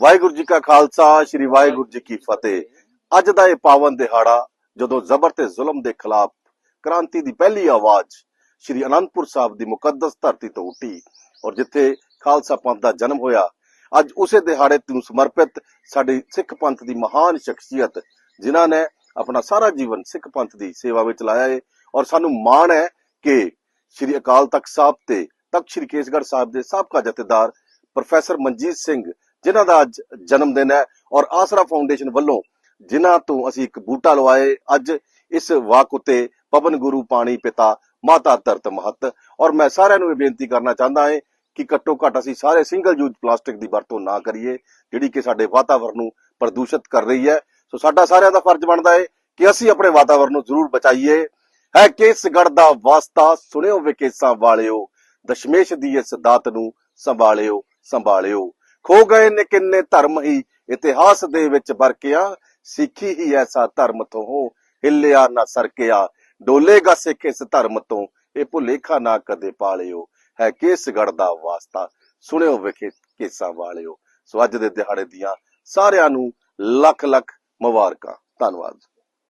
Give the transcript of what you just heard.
ਵਾਹਿਗੁਰੂ ਜੀ ਕਾ ਖਾਲਸਾ, ਸ੍ਰੀ ਵਾਹਿਗੁਰੂ ਜੀ ਕੀ ਫਤਿਹ। ਅੱਜ ਦਾ ਇਹ ਪਾਵਨ ਦਿਹਾੜਾ, ਜਦੋਂ ਜ਼ਬਰ ਤੇ ਜ਼ੁਲਮ ਦੇ ਖਿਲਾਫ ਕ੍ਰਾਂਤੀ ਦੀ ਪਹਿਲੀ ਆਵਾਜ਼ ਸ੍ਰੀ ਅਨੰਦਪੁਰ ਸਾਹਿਬ ਦੀ ਮੁਕੱਦਸ ਧਰਤੀ ਤੋਂ ਉੱਠੀ ਔਰ ਜਿੱਥੇ ਖਾਲਸਾ ਪੰਥ ਦਾ ਜਨਮ ਹੋਇਆ, ਅੱਜ ਉਸੇ ਦਿਹਾੜੇ ਨੂੰ ਸਮਰਪਿਤ ਸਾਡੇ ਸਿੱਖ ਪੰਥ ਦੀ ਮਹਾਨ ਸ਼ਖਸੀਅਤ, ਜਿਨ੍ਹਾਂ ਨੇ ਆਪਣਾ ਸਾਰਾ ਜੀਵਨ ਸਿੱਖ ਪੰਥ ਦੀ ਸੇਵਾ ਵਿੱਚ ਲਾਇਆ ਹੈ ਔਰ ਸਾਨੂੰ ਮਾਣ ਹੈ ਕਿ ਸ੍ਰੀ ਅਕਾਲ ਤਖਤ ਸਾਹਿਬ ਤੇ ਤਖਤ ਸ੍ਰੀ ਕੇਸਗੜ੍ਹ ਸਾਹਿਬ ਦੇ ਸਾਬਕਾ ਜਥੇਦਾਰ ਪ੍ਰੋਫੈਸਰ ਮਨਜੀਤ ਸਿੰਘ ਜਿਨ੍ਹਾਂ ਦਾ ਅੱਜ ਜਨਮ ਦਿਨ ਹੈ ਔਰ ਆਸਰਾ ਫਾਊਂਡੇਸ਼ਨ ਵੱਲੋਂ ਜਿਨ੍ਹਾਂ ਤੋਂ ਅਸੀਂ ਇੱਕ ਬੂਟਾ ਲਵਾਏ, ਅੱਜ ਇਸ ਵਾਕ ਉਤੇ ਪਵਨ ਗੁਰੂ ਪਾਣੀ ਪਿਤਾ, ਮਾਤਾ ਧਰਤ ਮਹਤ। ਔਰ ਮੈਂ ਸਾਰਿਆਂ ਨੂੰ ਇਹ ਬੇਨਤੀ ਕਰਨਾ ਚਾਹੁੰਦਾ ਹਾਂ ਕਿ ਘੱਟੋ ਘੱਟ ਅਸੀਂ ਸਾਰੇ ਸਿੰਗਲ ਯੂਜ਼ ਪਲਾਸਟਿਕ ਦੀ ਵਰਤੋਂ ਨਾ ਕਰੀਏ, ਜਿਹੜੀ ਕਿ ਸਾਡੇ ਵਾਤਾਵਰਣ ਨੂੰ ਪ੍ਰਦੂਸ਼ਿਤ ਕਰ ਰਹੀ ਹੈ। ਸੋ ਸਾਡਾ ਸਾਰਿਆਂ ਦਾ ਫਰਜ਼ ਬਣਦਾ ਹੈ ਕਿ ਅਸੀਂ ਆਪਣੇ ਵਾਤਾਵਰਣ ਨੂੰ ਜ਼ਰੂਰ ਬਚਾਈਏ। ਹੈ ਕੇਸਗੜ ਦਾ ਵਾਸਤਾ, ਸੁਣਿਓ ਵਿਕੇਸਾਂ ਵਾਲਿਓ, ਦਸ਼ਮੇਸ਼ ਦੀ ਇਸ ਦਾਤ ਨੂੰ ਸੰਭਾਲਿਓ ਸੰਭਾਲਿਓ। ਖੋ ਗਏ ਨੇ ਕਿੰਨੇ ਧਰਮ ਹੀ, ਇਤਿਹਾਸ ਦੇ ਵਿੱਚ ਵਰਕਿਆ, ਸਿੱਖੀ ਹੀ ਐਸਾ ਧਰਮ ਤੋਂ ਹਿੱਲਿਆ ਨਾ ਸਰਕਿਆ। ਡੋਲੇਗਾ ਸਿੱਖ ਇਸ ਧਰਮ ਤੋਂ, ਇਹ ਭੁਲੇਖਾ ਨਾ ਕਦੇ ਪਾਲਿਓ। ਹੈ ਕੇਸਗੜ ਦਾ ਵਾਸਤਾ, ਸੁਣਿਓ ਵਿਖੇ ਕੇਸਾਂ ਵਾਲਿਓ। ਸੋ ਅੱਜ ਦੇ ਦਿਹਾੜੇ ਦੀਆਂ ਸਾਰਿਆਂ ਨੂੰ ਲੱਖ ਲੱਖ ਮੁਬਾਰਕਾਂ। ਧੰਨਵਾਦ।